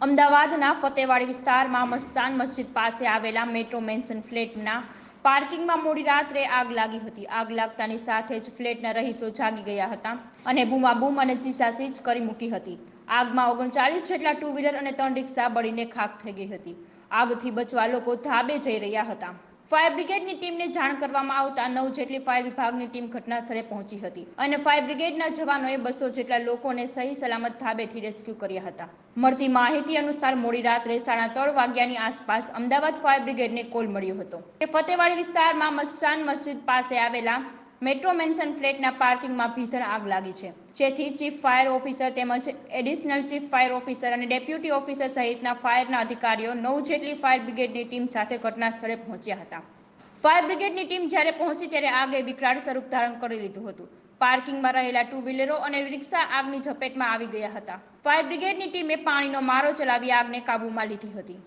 અમદાવાદના ફતેવાડી વિસ્તારમાં મસ્તાન મસ્જિદ પાસે આવેલા મેટ્રો મેન્શન ફ્લેટના પાર્કિંગમાં મોડી રાત્રે આગ લાગી હતી. આગ લાગતાની સાથે જ ફ્લેટના રહીશો જાગી ગયા હતા અને બૂમાબૂમ અને ચીસાચીસ કરી મૂકી હતી. આગમાં ઓગણચાળીસ જેટલા ટુ વ્હીલર અને ત્રણ રિક્ષા બળીને ખાખ થઈ ગઈ હતી. આગથી બચવા લોકો ધાબે જઈ રહ્યા હતા. ફાયર બ્રિગેડની ટીમને જાણ કરવામાં આવતા નવ જેટલી ફાયર વિભાગની ટીમ ઘટના સ્થળે પહોંચી હતી અને ફાયર બ્રિગેડના જવાનોએ બસો જેટલા લોકોને સહી સલામત ધાબેથી રેસ્ક્યુ કર્યા હતા. મળતી માહિતી અનુસાર મોડી રાત્રે સાડા ત્રણ વાગ્યાની આસપાસ અમદાવાદ ફાયર બ્રિગેડને કોલ મળ્યો હતો કે ફતેવાડી વિસ્તારમાં મસ્તાન મસ્જિદ પાસે આવેલા મેટ્રો મેન્શન ફ્લેટના પાર્કિંગમાં ભીષણ આગ લાગી છે. જેથી ચીફ ફાયર ઓફિસર તેમજ એડિશનલ ચીફ ફાયર ઓફિસર અને ડેપ્યુટી ઓફિસર સહિતના ફાયરના અધિકારીઓ નવ જેટલી ફાયર બ્રિગેડની ટીમ સાથે ઘટના સ્થળે પહોંચ્યા હતા. ફાયર બ્રિગેડની ટીમ જ્યારે પહોંચી ત્યારે આગે વિકરાળ સ્વરૂપ ધારણ કરી લીધું હતું. પાર્કિંગમાં રહેલા ટુ વ્હીલરો અને રિક્ષા આગની ઝપેટમાં આવી ગયા હતા. ફાયર બ્રિગેડની ટીમે પાણીનો મારો ચલાવી આગને કાબૂમાં લીધી હતી.